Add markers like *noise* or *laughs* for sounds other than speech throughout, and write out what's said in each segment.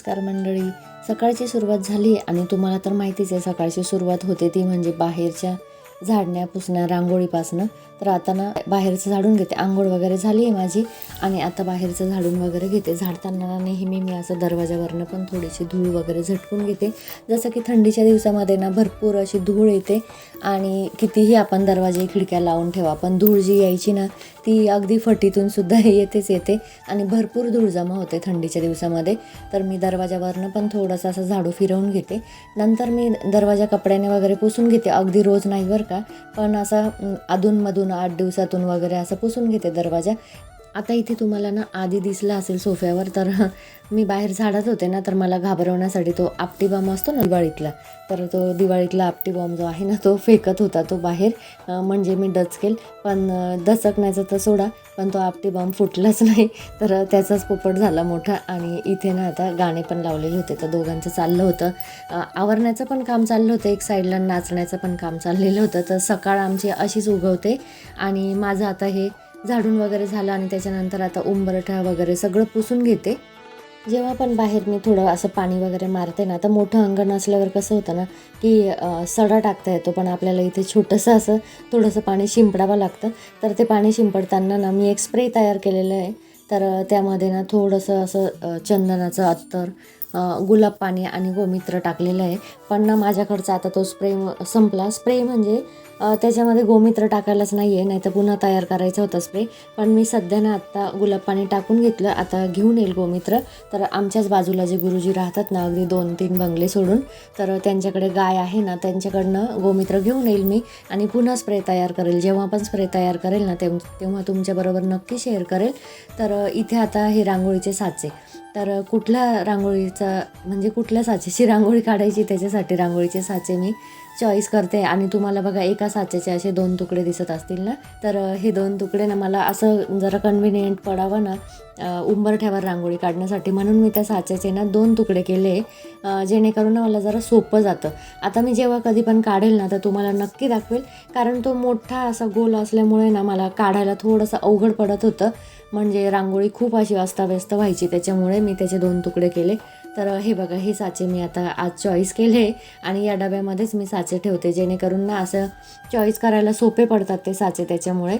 नमस्कार मंडळी. सकाळची सुरुवात झाली आणि तुम्हाला तर माहितीच आहे सकाळची सुरुवात होते ती म्हणजे बाहेरच्या झाडण्या पुसण्या रांगोळीपासनं तर आता ना बाहेरचं झाडून घेते. आंघोळ वगैरे झाली आहे माझी आणि आता बाहेरचं झाडून वगैरे घेते. झाडताना नेहमी मी असं दरवाजावरनं पण थोडीशी धूळ वगैरे झटकून घेते. जसं की थंडीच्या दिवसामध्ये ना भरपूर अशी धूळ येते आणि कितीही आपण दरवाजे खिडक्या लावून ठेवा पण धूळ जी यायची ना ती अगदी फटीतून सुद्धा *laughs* येतेच येते आणि भरपूर धूळ जमा होते थंडीच्या दिवसामध्ये. तर मी दरवाजावरनं पण थोडंसं असं झाडू फिरवून घेते. नंतर मी दरवाजा कपड्याने वगैरे पुसून घेते. अगदी रोज नाही बरं का? पण असं अधूनमधून आठ दिवसातून वगैरे असं पुसून घेते दरवाजा. आता इथे तुम्हाला ना आधी दिसला असेल सोफ्यावर तर मी बाहेर झाडत होते ना तर मला घाबरवण्यासाठी तो आपटी बॉम्ब असतो ना दिवाळीतला तर तो दिवाळीतला आपटी बॉम्ब जो आहे ना तो फेकत होता तो बाहेर. म्हणजे मी डचकेल पण दचकण्याचा तर सोडा पण तो आपटी बॉम्ब फुटलाच नाही. तर त्याचाच पोपट झाला मोठा आणि इथे ना आता गाणे पण लावलेले होते तर दोघांचं चाललं होतं. आवरण्याचं पण काम चाललं होतं एक साईडला नाचण्याचं पण काम चाललेलं होतं. तर सकाळ आमची अशीच उगवते आणि माझं आता हे झाडून वगैरे झालं आणि त्याच्यानंतर आता उंबरठा वगैरे सगळं पुसून घेते. जेव्हा पण बाहेर मी थोडं असं पाणी वगैरे मारते ना तर मोठं अंगण असल्यावर कसं होतं ना की सडा टाकता येतो पण आपल्याला इथे छोटंसं असं थोडंसं पाणी शिंपडावं लागतं. तर ते पाणी शिंपडताना ना मी एक स्प्रे तयार केलेलं आहे. तर त्यामध्ये ना थोडंसं असं चंदनाचं अत्तर गुलाब पाणी आणि गोमित्र टाकलेलं आहे. पण ना माझ्याकडचा आता तो स्प्रे संपला. स्प्रे म्हणजे त्याच्यामध्ये गोमित्र टाकायलाच नाही आहे नाही तर पुन्हा तयार करायचा होता स्प्रे पण मी सध्या ना आत्ता गुलाब पाणी टाकून घेतलं आता घेऊन येईल गोमित्र. तर आमच्याच बाजूला जे गुरुजी राहतात ना अगदी दोन तीन बंगले सोडून तर त्यांच्याकडे गाय आहे ना त्यांच्याकडनं गोमित्र घेऊन येईल मी आणि पुन्हा स्प्रे तयार करेल. जेव्हा पण स्प्रे तयार करेल ना तेव्हा तेव्हा तुमच्याबरोबर नक्की शेअर करेल. तर इथे आता हे रांगोळीचे साचे. तर कुठल्या रांगोळीचा म्हणजे कुठल्या साचेची रांगोळी काढायची त्याच्यासाठी रांगोळीचे साचे मी चॉईस करते. आणि तुम्हाला बघा एका साचेचे असे दोन तुकडे दिसत असतील ना तर हे दोन तुकडे ना मला असं जरा कन्व्हिनियंट पडावं ना उंबरठ्यावर रांगोळी काढण्यासाठी. म्हणून मी त्या साच्याचे ना दोन तुकडे केले जेणेकरून ना मला जरा सोपं जातं. आता मी जेव्हा कधी पण काढेल ना तर तुम्हाला नक्की दाखवेल. कारण तो मोठा असा गोल असल्यामुळे ना मला काढायला थोडंसं अवघड पडत होतं. म्हणजे रांगोळी खूप अशी अस्ताव्यस्त व्हायची. त्याच्यामुळे मी त्याचे दोन तुकडे केले. तर हे बघा हे साचे मी आता आज चॉईस केले आणि या डब्यामध्येच मी साचे ठेवते जेणेकरून ना असं चॉईस करायला सोपे पडतात ते साचे त्याच्यामुळे.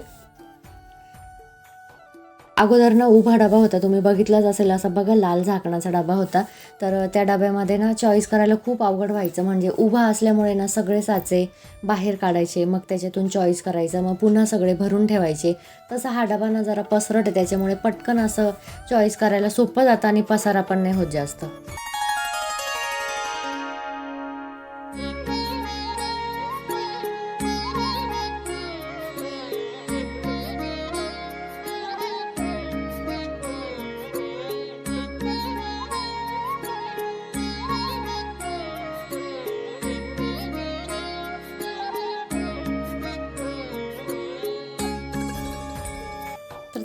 अगोदर ना उभा डबा होता. तुम्ही बघितलाच असेल असा बघा लाल झाकणाचा डबा होता. तर त्या डब्यामध्ये ना चॉईस करायला खूप अवघड व्हायचं. म्हणजे उभा असल्यामुळे ना सगळे साचे बाहेर काढायचे मग त्याच्यातून चॉईस करायचं मग पुन्हा सगळे भरून ठेवायचे. तसा हा डबा ना जरा पसरट आहे त्याच्यामुळे पटकन असं चॉईस करायला सोपं जातं आणि पसारा पण नाही होत जास्त.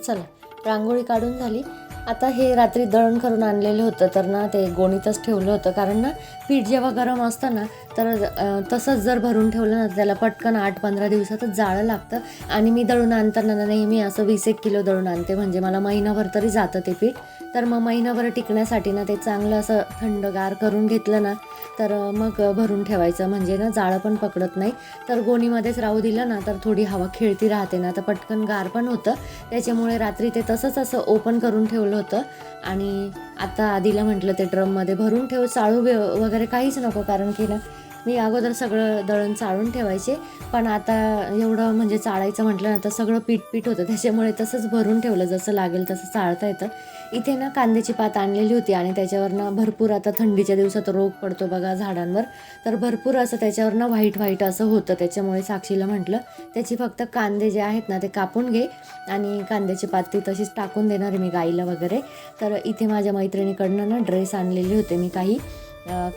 चला रांगोळी काढून झाली. आता हे रात्री दळण करून आणलेलं होतं तर ना ते गोणीतच ठेवलं होतं. कारण ना पीठ जेव्हा गरम असतं ना तर तसंच जर भरून ठेवलं ना त्याला पटकन आठ पंधरा दिवसातच जाळं लागतं. आणि मी दळून आणताना ना नेहमी असं वीस एक किलो दळून आणते. म्हणजे मला महिनाभर तरी जातं ते पीठ. तर मग महिनाभर टिकण्यासाठी ना ते चांगलं असं थंडगार करून घेतलं ना तर मग भरून ठेवायचं. म्हणजे ना जाळं पण पकडत नाही. तर गोणीमध्येच राहू दिलं ना तर थोडी हवा खेळती राहते ना तर पटकन गार पण होतं. त्याच्यामुळे रात्री ते तसंच असं ओपन करून ठेवलं होतं. आणि आता आधीला म्हटलं ते ड्रममध्ये भरून ठेव चाळू वे- वगैरे काहीच नको कारण की ना मी अगोदर सगळं दळण चाळून ठेवायचे पण आता एवढं म्हणजे चाळायचं म्हटलं ना तर सगळं पीठ पीठ होतं. त्याच्यामुळे तसंच भरून ठेवलं जसं लागेल तसं चाळता येतं. इथे ना कांद्याची पात आणलेली होती आणि त्याच्यावरनं भरपूर आता थंडीच्या दिवसात रोग पडतो बघा झाडांवर. तर भरपूर असं त्याच्यावरनं व्हाईट व्हाईट असं होतं. त्याच्यामुळे साक्षीला म्हटलं त्याची फक्त कांदे जे आहेत ना ते कापून घे आणि कांद्याची पात ती तशीच टाकून देणार आहे मी गाईला वगैरे. तर इथे माझ्या मैत्रिणीकडनं ना ड्रेस आणलेले होते मी काही.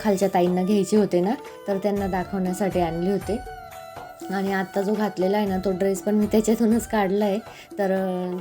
खालच्या ताईंना घ्यायचे होते ना तर त्यांना दाखवण्यासाठी आणले होते. आणि आत्ता जो घातलेला आहे ना तो ड्रेस पण मी त्याच्यातूनच काढला आहे तर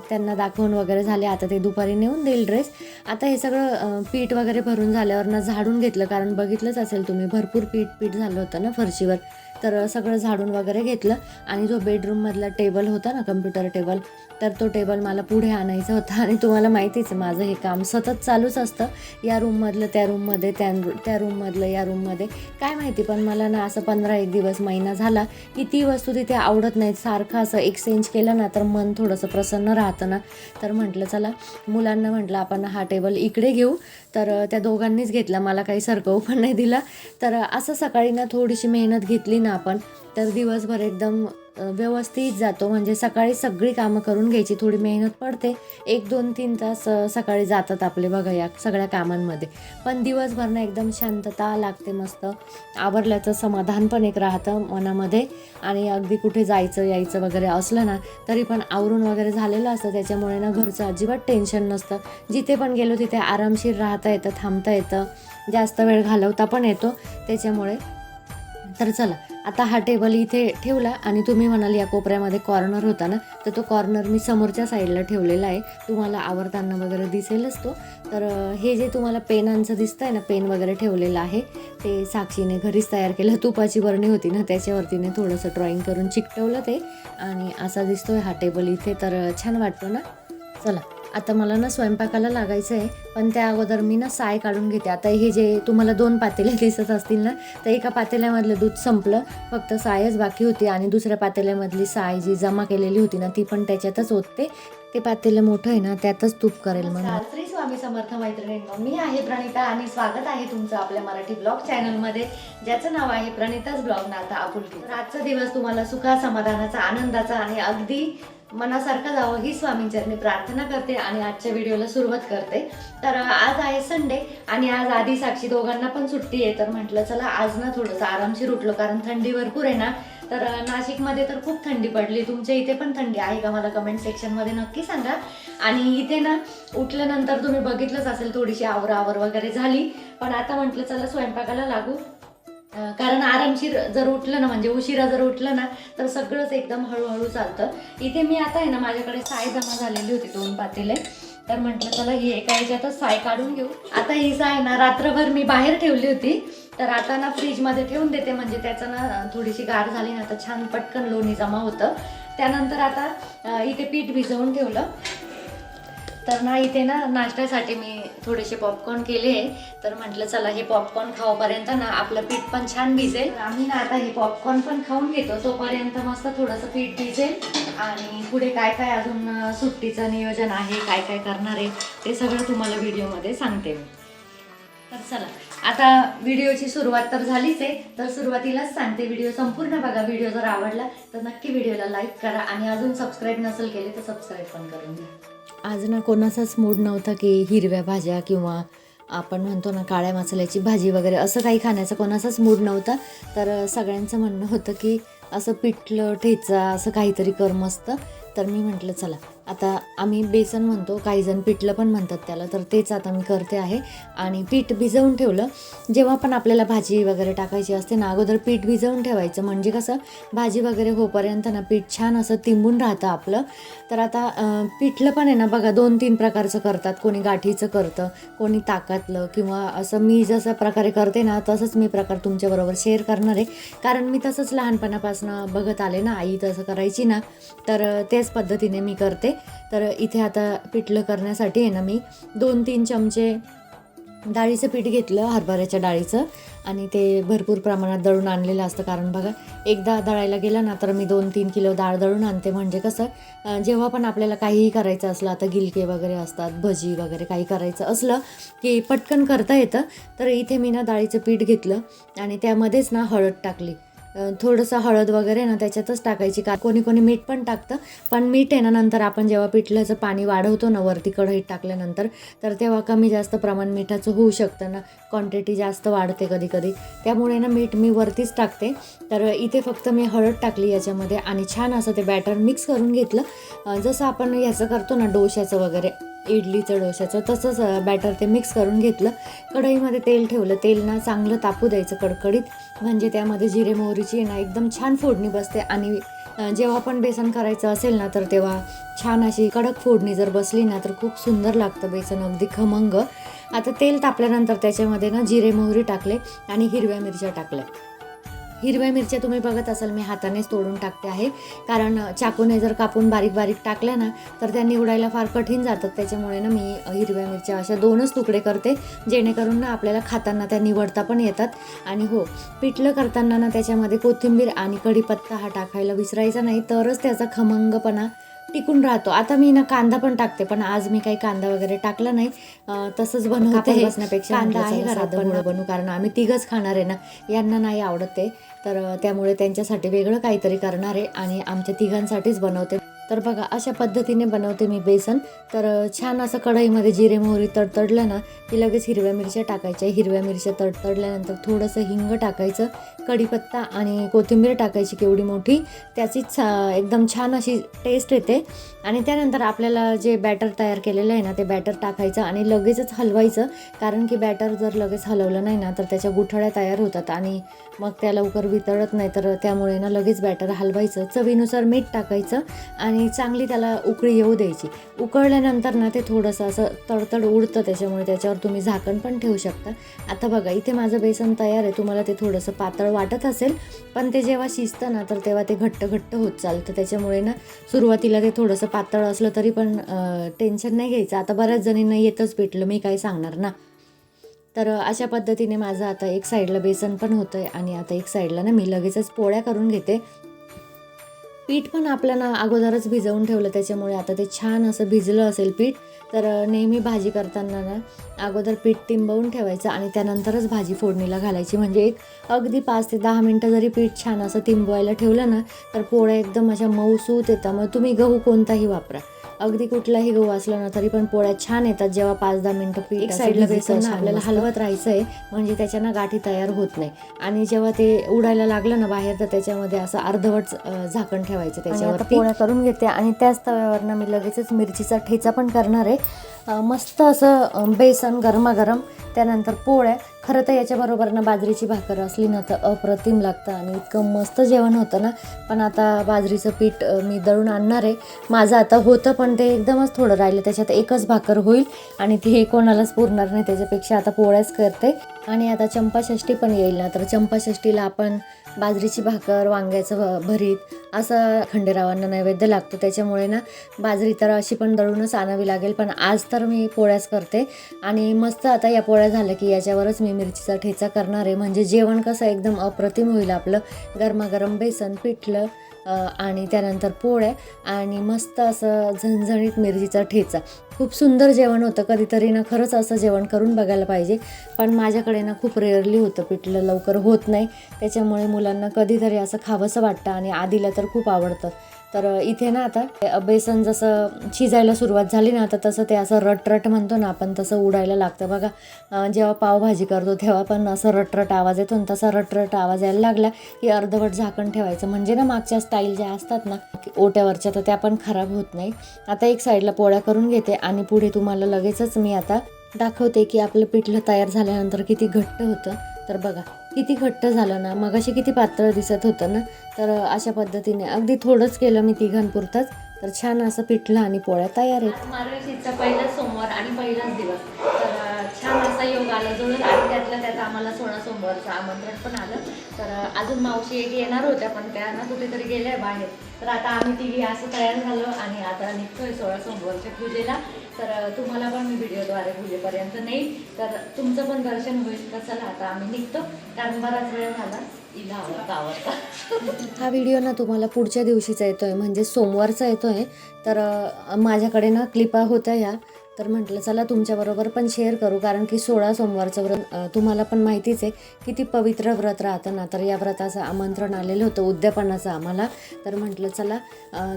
त्यांना दाखवून वगैरे झाले. आता ते दुपारी नेऊन देईल ड्रेस आता हे सगळं पीठ वगैरे भरून झाल्यावर ना झाडून घेतलं. कारण बघितलंच असेल तुम्ही भरपूर पीठ पीठ झालं होतं ना फरशीवर. तर सगळं झाडून वगैरे घेतलं. आणि जो बेडरूममधला टेबल होता ना कम्प्युटर टेबल तर तो टेबल मला पुढे आणायचा होता. आणि तुम्हाला माहितीच आहे माझं हे काम सतत चालूच असतं. या रूममधलं त्या रूममध्ये त्या त्या रूममधलं या रूममध्ये काय माहिती पण मला ना असं पंधरा एक दिवस महिना झाला की ती वस्तू तिथे आवडत नाहीत सारखं असं एक्सचेंज केलं ना तर मन थोडंसं प्रसन्न राहतं ना. तर म्हटलं चला मुलांना म्हटलं आपण हा टेबल इकडे घेऊ. तर त्या दोघांनीच घेतला. मला काही सरकवू पण नाही दिला. तर असं सकाळी ना थोडीशी मेहनत घेतली ना आपण तर दिवसभर एकदम व्यवस्थित जातो. म्हणजे सकाळी सगळी कामं करून घ्यायची. थोडी मेहनत पडते. एक दोन तीन तास सकाळी जातात आपले बघा या सगळ्या कामांमध्ये. पण दिवसभर ना एकदम शांतता लागते मस्त. आवरल्याचं समाधान पण एक राहतं मनामध्ये. आणि अगदी कुठे जायचं यायचं वगैरे असलं ना तरी पण आवरून वगैरे झालेलं असतं. त्याच्यामुळे ना घरचं अजिबात टेन्शन नसतं. जिथे पण गेलो तिथे आरामशीर राहता येतं थांबता येतं. जास्त वेळ घालवता पण येतो. त्याच्यामुळे तर चला आता हा टेबल इथे ठेवला आणि तुम्ही म्हणाल या कोपऱ्यामध्ये कॉर्नर होता ना तर तो कॉर्नर मी समोरच्या साईडला ठेवलेला आहे. तुम्हाला आवडताना वगैरे दिसेलच तो. तर हे जे तुम्हाला पेनांचं दिसतंय ना पेन वगैरे ठेवलेलं आहे ते साक्षीने घरीच तयार केलं. तुपाची बरणी होती ना त्याच्यावरतीने थोडंसं ड्रॉइंग करून चिकटवलं ते. आणि असा दिसतोय हा टेबल इथे तर छान वाटतो ना? चला. आता मला ना स्वयंपाकाला लागायचं आहे पण त्या अगोदर मी ना साय काढून घेते. आता हे जे तुम्हाला दोन पातेले *laughs* दिसत असतील ना तर एका पातेल्यामधलं दूध संपलं फक्त सायच बाकी होती आणि दुसऱ्या पातेल्यामधली साय जी जमा केलेली होती ना ती पण त्याच्यातच ओतते. ते पातेलं मोठं आहे ना त्यातच तूप करेल म्हणून. श्री स्वामी समर्थ मैत्रिणींनो मी आहे प्रणिता आणि स्वागत आहे तुमचं आपल्या मराठी ब्लॉग चॅनलमध्ये ज्याचं नाव आहे प्रणिताच ब्लॉग नाता आपुलकी आजचा दिवस तुम्हाला सुखा समाधानाचा आनंदाचा आणि अगदी मनासारखं जावं ही स्वामींचरणी प्रार्थना करते आणि आजच्या व्हिडिओला सुरुवात करते. तर आज आहे संडे आणि आज आधी साक्षी दोघांना पण सुट्टी आहे तर म्हटलं चला आज ना थोडंसं आरामशीर उठलो कारण थंडी भरपूर आहे ना. तर नाशिकमध्ये तर खूप थंडी पडली. तुमच्या इथे पण थंडी आहे का? मला कमेंट सेक्शनमध्ये नक्की सांगा. आणि इथे ना उठल्यानंतर तुम्ही बघितलंच असेल थोडीशी आवरावर वगैरे झाली. पण आता म्हटलं चला स्वयंपाकाला लागू. कारण आरामशीर जर उठलं ना म्हणजे उशिरा जर उठलं ना तर सगळंच एकदम हळूहळू चालतं. इथे मी आता आहे ना माझ्याकडे साय जमा झालेली होती दोन पातेले. तर म्हटलं चला हे एका ह्याच्यातच साय काढून घेऊ. आता ही साय ना रात्रभर मी बाहेर ठेवली होती. तर आता ना फ्रीजमध्ये ठेवून देते म्हणजे त्याचं ना थोडीशी गार झाली ना तर छान पटकन लोणी जमा होतं. त्यानंतर आता इथे पीठ भिजवून ठेवलं. तर ना इथे ना नाश्त्यासाठी मी थोडेसे पॉपकॉर्न केले तर म्हटलं चला हे पॉपकॉर्न खाऊपर्यंत ना आपलं पीठ पण छान भिजेल. आम्ही ना आता हे पॉपकॉर्न पण खाऊन घेतो तोपर्यंत मस्त थोडंसं पीठ भिजेल. आणि पुढे काय काय अजून सुट्टीचं नियोजन आहे काय काय करणार आहे ते सगळं तुम्हाला व्हिडिओमध्ये सांगते मी. चला आता व्हिडिओची सुरुवात तर झालीच आहे. तर सुरुवातीलाच सांगते व्हिडिओ संपूर्ण बघा. व्हिडिओ जर आवडला तर नक्की व्हिडिओला लाईक करा आणि अजून सबस्क्राईब नसेल केले तर सबस्क्राईब पण करून घ्या. आज ना कोणाचाच मूड नव्हता की हिरव्या भाज्या किंवा आपण म्हणतो ना काळ्या मसाल्याची भाजी वगैरे असं काही खाण्याचा कोणाचाच मूड नव्हता. तर सगळ्यांचं म्हणणं होतं की असं पिठलं ठेचा असं काहीतरी कर मस्त तर मी म्हटलं चला आता आम्ही बेसन म्हणतो काही जण पिठलं पण म्हणतात त्याला तर तेच आता मी करते आहे. आणि पीठ भिजवून ठेवलं. जेव्हा पण आपल्याला भाजी वगैरे टाकायची असते ना अगोदर पीठ भिजवून ठेवायचं. म्हणजे कसं भाजी वगैरे होईपर्यंत ना पीठ छान असं तिंबून राहतं आपलं. तर आता पिठलं पण आहे ना बघा दोन तीन प्रकारचं करतात. कोणी गाठीचं करतं कोणी ताकातलं किंवा असं मी जसं प्रकारे करते ना तसंच मी प्रकार तुमच्याबरोबर शेअर करणार आहे. कारण मी तसंच लहानपणापासून बघत आले ना आई तसं करायची ना तर तेच पद्धतीने मी करते. तर इथे आता पिठलं करण्यासाठी आहे ना मी दोन तीन चमचे डाळीचं पीठ घेतलं हरभऱ्याच्या डाळीचं. आणि ते भरपूर प्रमाणात दळून आणलेलं असतं. कारण बघा एकदा दळायला गेलं ना तर मी दोन तीन किलो डाळ दळून आणते. म्हणजे कसं जेव्हा पण आपल्याला काहीही करायचं असलं आता गिलके वगैरे असतात भजी वगैरे काही करायचं असलं की पटकन करता येतं. तर इथे मी ना डाळीचं पीठ घेतलं आणि त्यामध्येच ना हळद टाकली. थोडंसं हळद वगैरे ना त्याच्यातच टाकायची. का कोणी कोणी मीठ पण टाकतं. पण मीठ आहे ना नंतर आपण जेव्हा पिठल्याचं पाणी वाढवतो ना वरती कढईत टाकल्यानंतर तर तेव्हा कमी जास्त प्रमाण मिठाचं होऊ शकतं ना. क्वांटिटी जास्त वाढते कधी कधी त्यामुळे ना मीठ मी वरतीच टाकते. तर इथे फक्त मी हळद टाकली याच्यामध्ये आणि छान असं ते बॅटर मिक्स करून घेतलं. जसं आपण याचं करतो ना डोश्याचं वगैरे. इडलीचं डोशाचं तसंच बॅटर ते मिक्स करून घेतलं. कढईमध्ये तेल ठेवलं. तेल ना चांगलं तापू द्यायचं कडकडीत. म्हणजे त्यामध्ये जिरे मोहरीची ना एकदम छान फोडणी बसते. आणि जेव्हा पण बेसन करायचं असेल ना तर तेव्हा छान अशी कडक फोडणी जर बसली ना तर खूप सुंदर लागतं बेसन. अगदी खमंग. आता तेल तापल्यानंतर त्याच्यामध्ये ना जिरे मोहरी टाकले आणि हिरव्या मिरच्या टाकल्या. हिरव्या मिरच्या तुम्ही बघत असाल मी हातानेच तोडून टाकते आहे. कारण चाकूने जर कापून बारीक बारीक टाकल्या ना तर त्या निवडायला फार कठीण जातात त्याच्यामुळे ना मी हिरव्या मिरच्या अशा दोनच तुकडे करते. जेणेकरून ना आपल्याला खाताना त्या निवडता पण येतात. आणि हो पिठलं करताना ना त्याच्यामध्ये कोथिंबीर आणि कढीपत्ता हा टाकायला विसरायचा नाही. तरच त्याचा खमंगपणा टिकून राहतो. आता मी ना कांदा पण टाकते पण आज मी काही कांदा वगैरे टाकला नाही. तसंच बनवते. बसण्यापेक्षा कांदा आहे घरात बनवू कारण आम्ही तिघच खाणार आहे ना. यांना नाही आवडत ते. तर त्यामुळे त्यांच्यासाठी वेगळं काहीतरी करणार आहे आणि आमच्या तिघांसाठीच बनवते. तर बघा अशा पद्धतीने बनवते मी बेसन. तर छान असं कढईमध्ये जिरे मोहरी तडतडलं ना की लगेच हिरव्या मिरच्या टाकायच्या. हिरव्या मिरच्या तडतडल्यानंतर थोडंसं हिंग टाकायचं कढीपत्ता आणि कोथिंबीर टाकायची केवढी मोठी. त्याची छा एकदम छान अशी टेस्ट येते. आणि त्यानंतर आपल्याला जे बॅटर तयार केलेलं आहे ना ते बॅटर टाकायचं आणि लगेचच हलवायचं. कारण की बॅटर जर लगेच हलवलं नाही ना तर त्याच्या गुठळ्या तयार होतात आणि मग त्या लवकर वितळत नाही. तर त्यामुळे ना लगेच बॅटर हलवायचं. चवीनुसार मीठ टाकायचं आणि आणि चांगली त्याला उकळी येऊ द्यायची. उकळल्यानंतर ना ते थोडंसं असं तडतड उडतं त्याच्यामुळे त्याच्यावर तुम्ही झाकण पण ठेवू शकता. आता बघा इथे माझं बेसन तयार आहे. तुम्हाला ते थोडंसं पातळ वाटत असेल पण ते जेव्हा शिजतं ना तर तेव्हा ते घट्ट घट्ट होत चालतं. त्याच्यामुळे ना सुरुवातीला ते थोडंसं पातळ असलं तरी पण टेन्शन नाही घ्यायचं. आता बऱ्याच जणींना येतच भेटलं मी काय सांगणार ना. तर अशा पद्धतीने माझं आता एक साईडला बेसन पण होतं आहे आणि आता एक साईडला ना मी लगेचच पोळ्या करून घेते. पीठ पण आपलं ना अगोदरच भिजवून ठेवलं त्याच्यामुळे आता ते छान असं भिजलं असेल पीठ तर नेहमी भाजी करताना ना अगोदर पीठ टिंबवून ठेवायचं आणि त्यानंतरच भाजी फोडणीला घालायची. म्हणजे एक अगदी पाच ते दहा मिनटं जरी पीठ छान असं टिंबवायला ठेवलं ना तर पोळ्या एकदम अशा मऊसूत येतात. मग तुम्ही गहू कोणताही वापरा. अगदी कुठलाही गहू असला ना तरी पण पोळ्या छान येतात. जेव्हा पाच दहा मिनटं पीठ एक साईडला बेसन आपल्याला हलवत राहायचं आहे म्हणजे त्याच्या ना गाठी तयार होत नाही. आणि जेव्हा ते उडायला लागलं ना बाहेर तर त्याच्यामध्ये असं अर्धवट झाकण ठेवायचं त्याच्यावर पोळ्या करून घेते. आणि त्याच तव्यावरनं मी लगेचच मिरचीचा ठेचा पण करणार आहे. मस्त असं बेसन गरमागरम त्यानंतर पोळ्या. खरं तर याच्याबरोबर ना बाजरीची भाकर असली ना तर अप्रतिम लागतं आणि इतकं मस्त जेवण होतं ना. पण आता बाजरीचं पीठ मी दळून आणणार आहे. माझं आता होतं पण ते एकदमच थोडं राहिलं. त्याच्यात एकच भाकर होईल आणि ती कोणालाच पुरणार नाही. त्याच्यापेक्षा आता पोळ्याच करते. आणि आता चंपाषष्ठी पण येईल ना. तर चंपाषष्ठीला आपण बाजरीची भाकर वांग्याचं भ- भरीत असं खंडेरावांना नैवेद्य लागतो. त्याच्यामुळे ना बाजरी तर अशी पण दळूनच आणावी लागेल. पण आज तर मी पोळ्याच करते. आणि मस्त आता या पोळ्या झाल्या की याच्यावरच मी मिरचीचा ठेचा करणार आहे. म्हणजे जेवण कसं एकदम अप्रतिम होईल आपलं. गरमागरम बेसन पिठलं आणि त्यानंतर पोळ्या आणि मस्त असं झणझणीत मिरचीचा ठेचा. खूप सुंदर जेवण होतं कधीतरी ना खरंच असं जेवण करून बघायला पाहिजे. पण माझ्याकडे ना खूप रेअरली होतं पिठलं लवकर होत नाही. त्याच्यामुळे मुलांना कधीतरी असं खावंसं वाटतं आणि आधीला तर खूप आवडतं. तर इथे ना आता बेसन जसं शिजायला सुरुवात झाली ना तर तसं ते असं रटरट म्हणतो ना आपण तसं उडायला लागतं. बघा जेव्हा पावभाजी करतो तेव्हा पण असं रटरट आवाज येतो ना तसा रटरट आवाज यायला लागला की अर्धवट झाकण ठेवायचं. म्हणजे ना मागच्या स्टाईल ज्या असतात ना की ओट्यावरच्या तर त्या पण खराब होत नाही. आता एक साईडला पोळ्या करून घेते आणि पुढे तुम्हाला लगेचच मी आता दाखवते की आपलं पिठलं तयार झाल्यानंतर किती घट्ट होतं. तर बघा किती घट्ट झालं ना मग असे किती पातळ दिसत होतं ना तर अशा पद्धतीने. अगदी थोडंच केलं मी तिघांपुरतंच तर छान असं पिठलं आणि पोळ्या तयार आहेत. मार्गशीरचा पहिला सोमवार आणि पहिलाच दिवस. तर छान असा योग आला. जुळून आणि त्यातल्या त्यात आम्हाला सोळा सोमवारचं आमंत्रण पण आलं. तर अजून मावशी एक येणार होत्या पण त्या ना कुठेतरी गेल्या बाहेर. तर आता आम्ही तिघी असं तयार झालो आणि आता निघतोय सोळा सोमवारच्या पूजेला. तर तुम्हाला पण मी व्हिडिओद्वारे पूजेपर्यंत नाही तर तुमचं पण दर्शन होईल तर चला आता आम्ही निघतो. कारण बराच वेळ झाला. हा व्हिडिओ ना तुम्हाला पुढच्या दिवशीचा येतोय म्हणजे सोमवारचा येतोय. तर माझ्याकडे ना क्लिपा होत्या या. तर म्हटलं चला तुमच्याबरोबर पण शेअर करू कारण की सोळा सोमवारचं व्रत तुम्हाला पण माहितीच आहे किती पवित्र व्रत राहतं ना. तर या व्रताचं आमंत्रण आलेलं होतं उद्यापनाचं आम्हाला. तर म्हटलं चला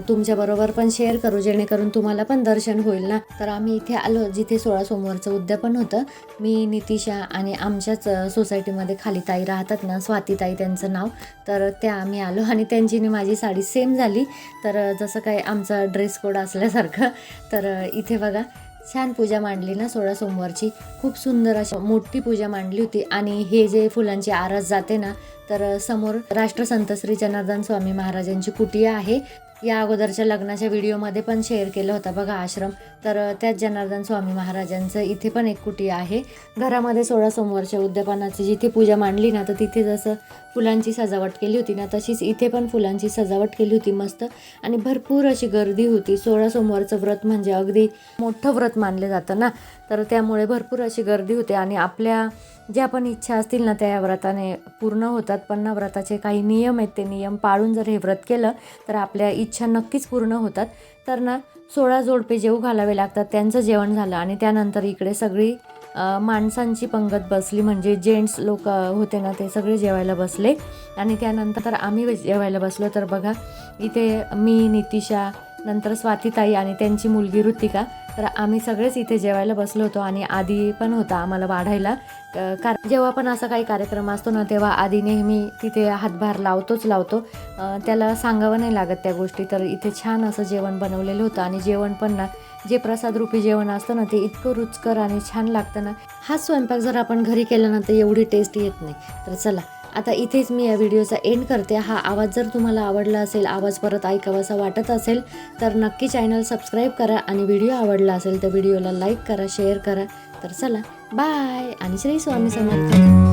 तुमच्याबरोबर पण शेअर करू जेणेकरून तुम्हाला पण दर्शन होईल ना. तर आम्ही इथे आलो जिथे सोळा सोमवारचं उद्यापन होतं. मी नितिशा आणि आमच्याच सोसायटीमध्ये खाली ताई राहतात ना स्वातीताई त्यांचं नाव. तर त्या आम्ही आलो आणि त्यांची आणि माझी साडी सेम झाली. तर जसं काय आमचा ड्रेस कोड असल्यासारखं तर इथे बघा छान पूजा मांडली ना सोळा सोमवारची. खूप सुंदर अशी मोठी पूजा मांडली होती. आणि हे जे फुलांची आरस जाते ना तर समोर राष्ट्रसंत श्री जनार्दन स्वामी महाराजांची कुटिया आहे. या अगोदरच्या लग्नाच्या व्हिडिओमध्ये पण शेअर केलं होता बघा आश्रम. तर त्याच जनार्दन स्वामी महाराजांचं इथे पण एक कुटी आहे. घरामध्ये सोळा सोमवारच्या उद्यापनाची जिथे पूजा मांडली ना तर तिथे जसं फुलांची सजावट केली होती ना तशीच इथे पण फुलांची सजावट केली होती मस्त. आणि भरपूर अशी गर्दी होती. सोळा सोमवारचं व्रत म्हणजे अगदी मोठं व्रत मानलं जातं ना. तर त्यामुळे भरपूर अशी गर्दी होते. आणि आपल्या ज्या पण इच्छा असतील ना त्या या व्रताने पूर्ण होतात. पण ना व्रताचे काही नियम आहेत. ते नियम पाळून जर हे व्रत केलं तर आपल्या इच्छा नक्कीच पूर्ण होतात. तर ना सोळा जोडपे जेऊ घालावे लागतात. त्यांचं जेवण झालं आणि त्यानंतर इकडे सगळी माणसांची पंगत बसली. म्हणजे जेंट्स लोक होते ना ते सगळे जेवायला बसले. आणि त्यानंतर तर आम्ही जेवायला बसलो. तर बघा इथे मी नितिशा नंतर स्वातीताई आणि त्यांची मुलगी ऋतिका तर आम्ही सगळेच इथे जेवायला बसलो होतो आणि आधी पण होता आम्हाला वाढायला. कारण जेव्हा पण असा काही कार्यक्रम असतो ना तेव्हा आधी नेहमी तिथे हातभार लावतोच लावतो. त्याला सांगावं नाही लागत त्या गोष्टी. तर इथे छान असं जेवण बनवलेलं होतं आणि जेवण पण ना जे प्रसाद रूपी जेवण असतं ना ते इतकं रुचकर आणि छान लागतं ना. हा स्वयंपाक जर आपण घरी केला ना तर एवढी टेस्ट येत नाही. तर चला आता इथेच मी या व्हिडिओचा एंड करते. हा आवाज जर तुम्हाला आवडला असेल आवाज परत ऐकावासा वाटत असेल तर नक्की चॅनल सबस्क्राईब करा आणि व्हिडिओ आवडला असेल तर व्हिडिओला लाईक करा शेअर करा. तर चला बाय आणि श्री स्वामी समर्थ.